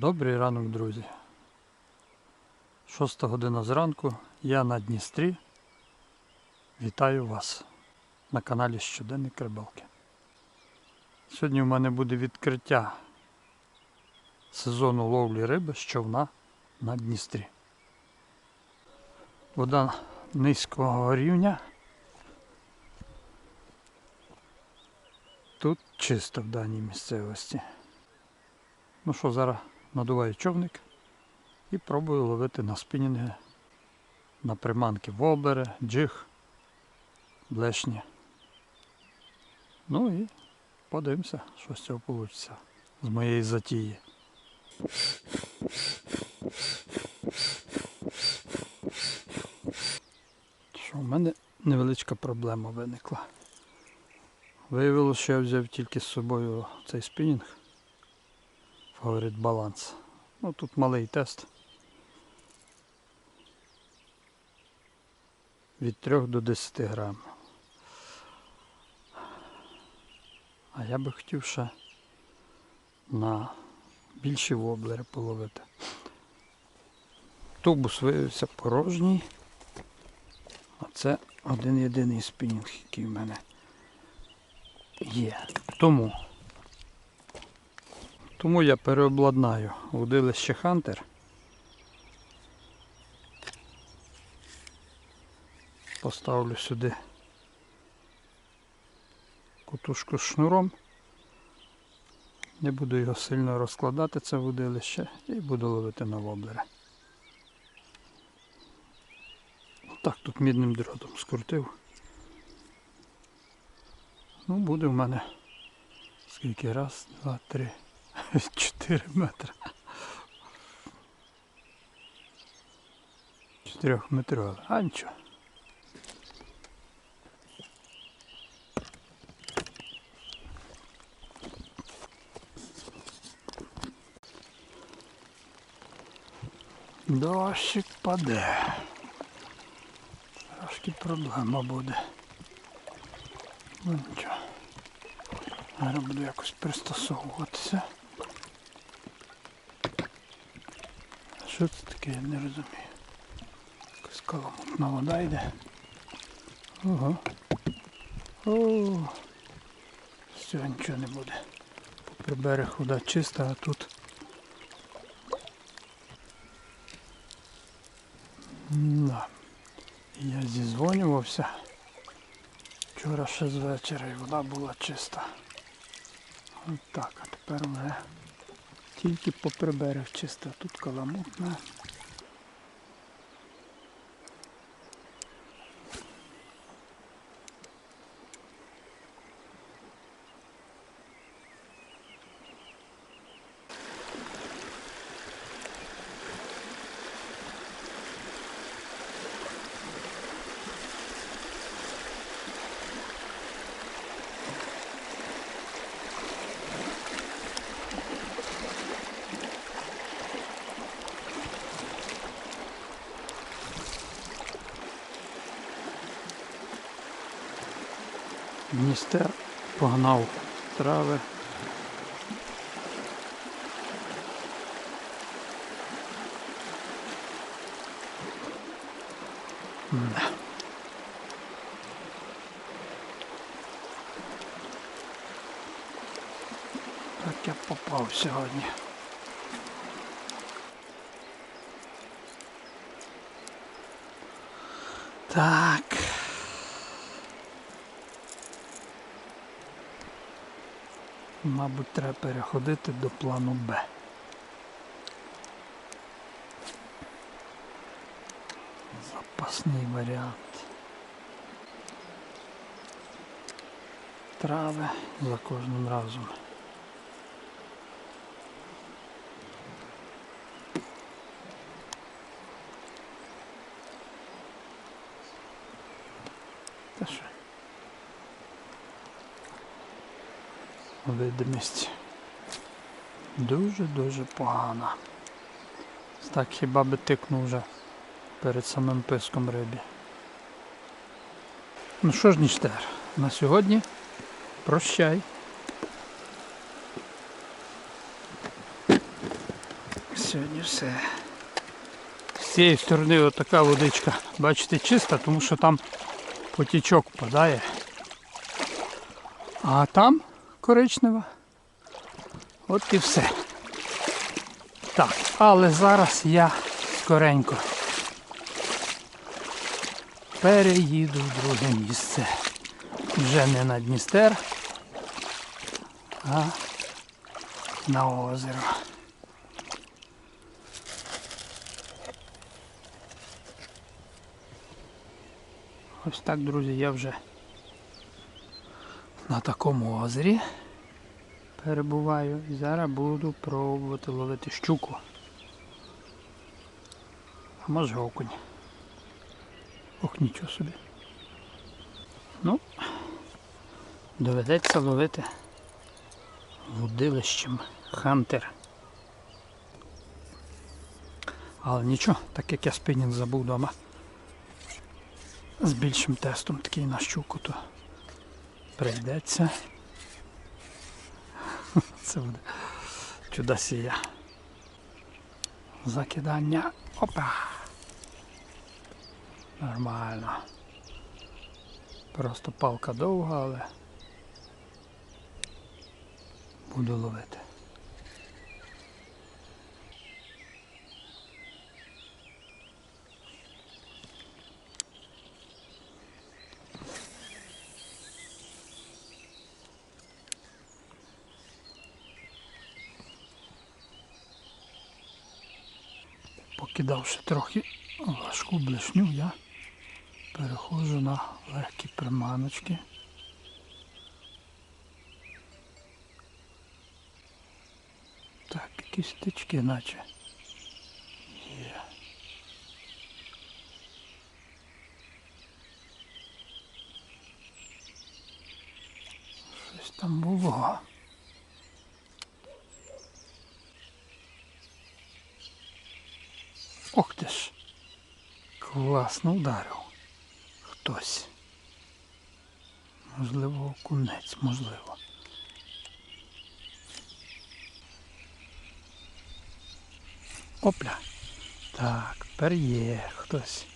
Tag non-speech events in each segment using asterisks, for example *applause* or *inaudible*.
Добрий ранок, друзі. Шоста година зранку. Я на Дністрі. Вітаю вас на каналі Щоденник Рибалки. Сьогодні в мене буде відкриття сезону ловлі риби з човна на Дністрі. Вода низького рівня. Тут чисто в даній місцевості. Ну що, зараз надуваю човник і пробую ловити на спінінги, на приманки воблери, джиг, блешні. Ну і подивимося, що з цього вийде з моєї затії. Що в мене невеличка проблема виникла. Виявилося, що я взяв тільки з собою цей спінінг. Фаворит баланс. Ну тут малий тест. Від 3 до 10 грам. А я би хотів ще на більші воблери половити. Тубус виявився порожній. А це один єдиний спінінг, який в мене є. Тому тому я переобладнаю удилище Хантер. Поставлю сюди кутушку з шнуром. Не буду його сильно розкладати, це вудилище, і буду ловити на воблери. Так, тут мідним дротом скрутив. Ну, буде в мене скільки раз, два, три. *laughs* 4 метри. 4 метрове. А нічого. Дощик паде. Трошки проблема буде. Ну нічого. Зараз буду якось пристосовуватися. Що це таке, я не розумію. Якась каламутна вода йде. Ого. О, все, нічого не буде. Попри берег вода чиста, а тут. Да. Я зізвонювався. Вчора ще з вечора і вода була чиста. От так, а тепер вже тільки поприбереш чисто, тут каламутна. Дністер погнав трави. Так я попав сьогодні. Так. Мабуть, треба переходити до плану Б. Запасний варіант. Трави за кожним разом. Видимість дуже-дуже погана. Так хіба би тикнув вже перед самим писком рибі. Ну що ж, Ніштер, на сьогодні прощай. сьогодні все. З цієї сторони отака водичка, бачите, чиста, тому що там потічок впадає. А там коричнева. От і все. Так, але зараз я скоренько переїду в друге місце. Вже не на Дністер, а на озеро. Ось так, друзі, я вже на такому озері перебуваю і зараз буду пробувати ловити щуку. А може окунь. Ох, нічого собі. Ну, доведеться ловити вудилищем Хантер. Але нічого, так як я спинінг забув вдома з більшим тестом такий на щуку, то прийдеться. *laughs* Це буде чудосія. Закидання. Опа. Нормально. Просто палка довга, але буду ловити. Покидавши трохи важку блешню, я переходжу на легкі приманочки. Так, якісь стички наче. Є. Щось там було. Ох ти ж. Класно вдарив. Хтось. Можливо, окунець, можливо. Опля. Так, тепер є хтось.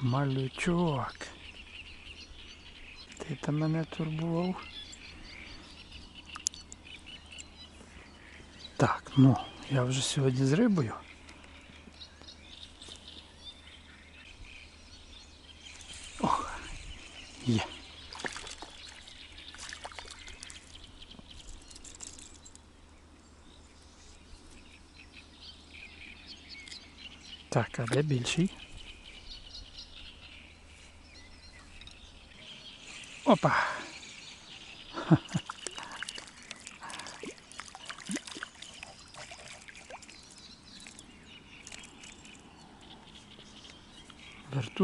Малючок. Ти там мене турбував. Так, ну, я вже сьогодні з рибою. Ох, є. Так, а де більший? Опа!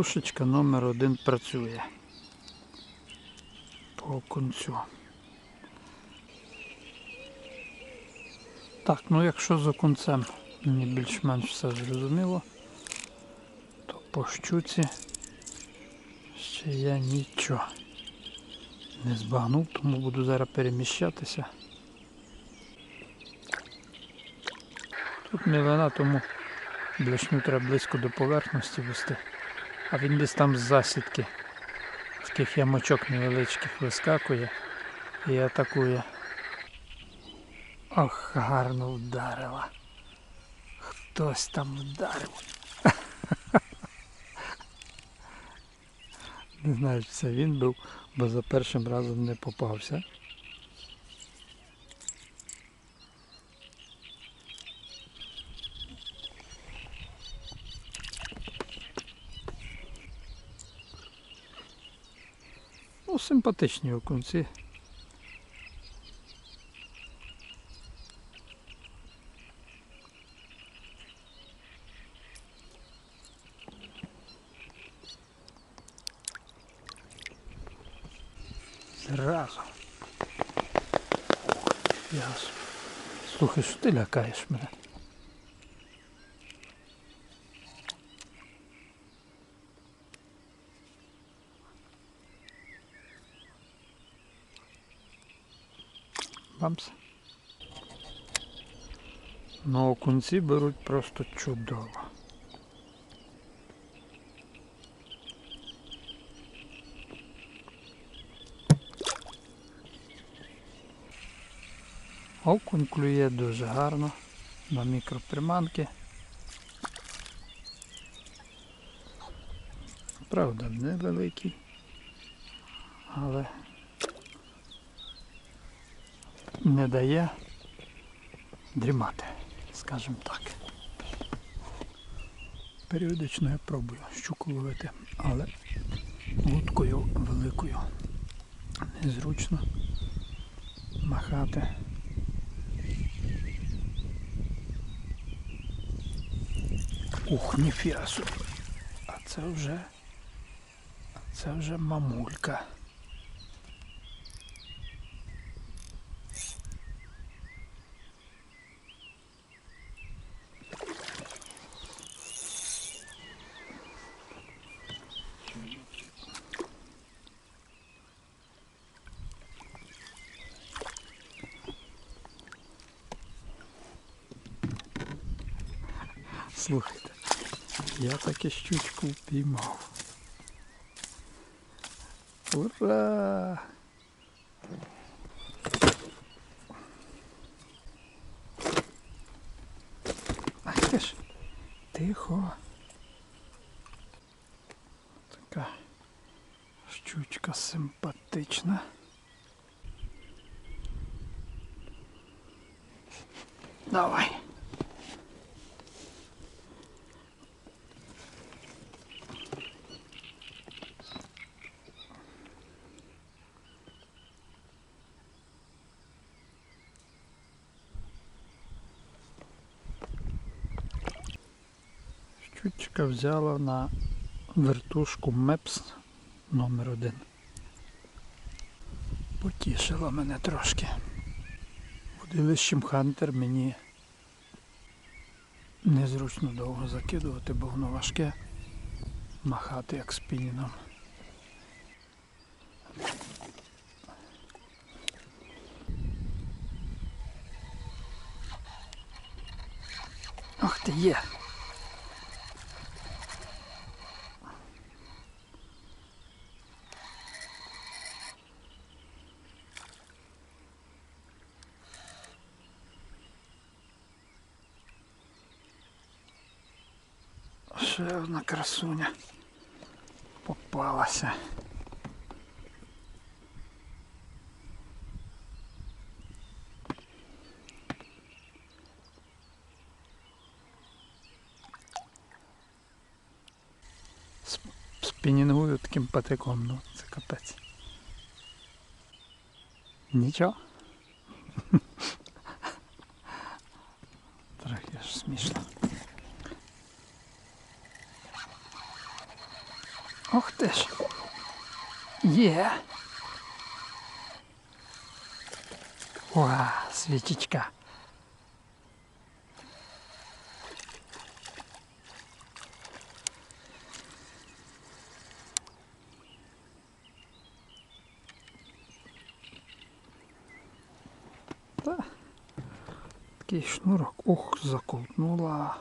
Вертушечка номер один працює по окунцю. Так, ну якщо з окунцем мені більш-менш все зрозуміло, то по щуці ще я нічого не збагнув, тому буду зараз переміщатися. Тут мілина, тому блешню треба близько до поверхності вести. А він десь там з засідки таких ямочок невеличких вискакує і атакує. Ох, гарно вдарила. Хтось там вдарив. *laughs* Не знаю, чи це він був, бо за першим разом не попався. Симпатичні окунці. Зразу. Слухай, що ти лякаєш мене? Бамс. Ну, окунці беруть просто чудово. Окунь клює дуже гарно на мікроприманки. Правда, невеликий, але не дає дрімати, скажімо так. Періодично я пробую щуку ловити, але луткою великою незручно махати. Ух, ніфіга собі. А це вже. а Це вже мамулька. Слухайте, я таки щучку впіймав. Ура! Ах ти тихо. Така щучка симпатична. Давай. Щучка взяла на вертушку Мепс номер один. Потішила мене трошки. Водилищем Хантер мені незручно довго закидувати, бо воно важке махати як спініном. Ах ти є! Ще одна красуня попалася. Сп- Спінінгую таким патиком, ну це капець. Нічого. *laughs* Трохи ж смішно. Ох ти ж. Є. Уа, свічечка. Такий шнурок. Ух, заковтнула.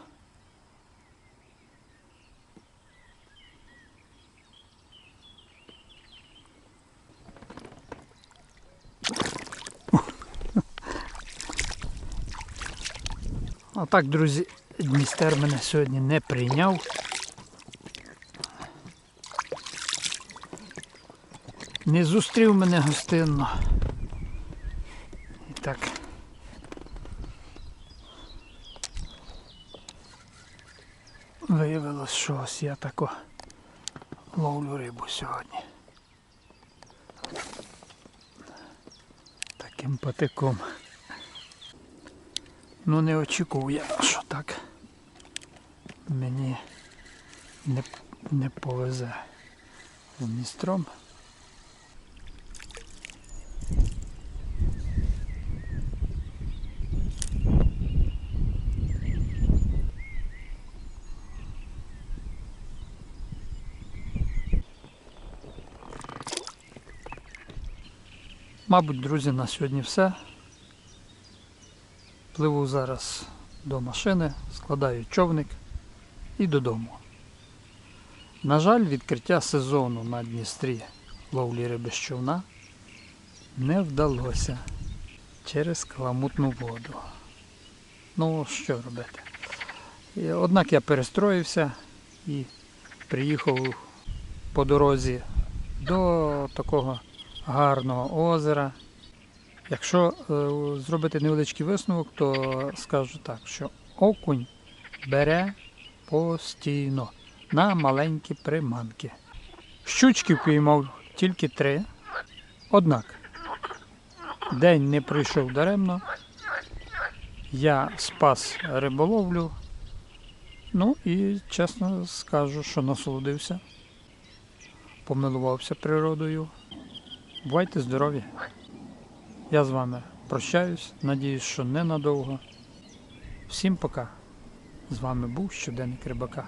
А так, друзі, Дністер мене сьогодні не прийняв. Не зустрів мене гостинно. І так. Виявилось, що ось я тако ловлю рибу сьогодні. Таким патиком. Ну не очікував я, що так мені не, не повезе з Дністром. Мабуть, друзі, на сьогодні все. Пливу зараз до машини, складаю човник і додому. На жаль, відкриття сезону на Дністрі ловлі риби з човна не вдалося через каламутну воду. Ну, що робити? Однак я перестроївся і приїхав по дорозі до такого гарного озера. Якщо е, зробити невеличкий висновок, то скажу так, що окунь бере постійно на маленькі приманки. Щучки піймав тільки три. Однак день не пройшов даремно. Я спас риболовлю. Ну і чесно скажу, що насолодився, помилувався природою. Бувайте здорові! Я з вами прощаюсь. Надіюсь, що ненадовго. Всім пока. З вами був щоденник рибака.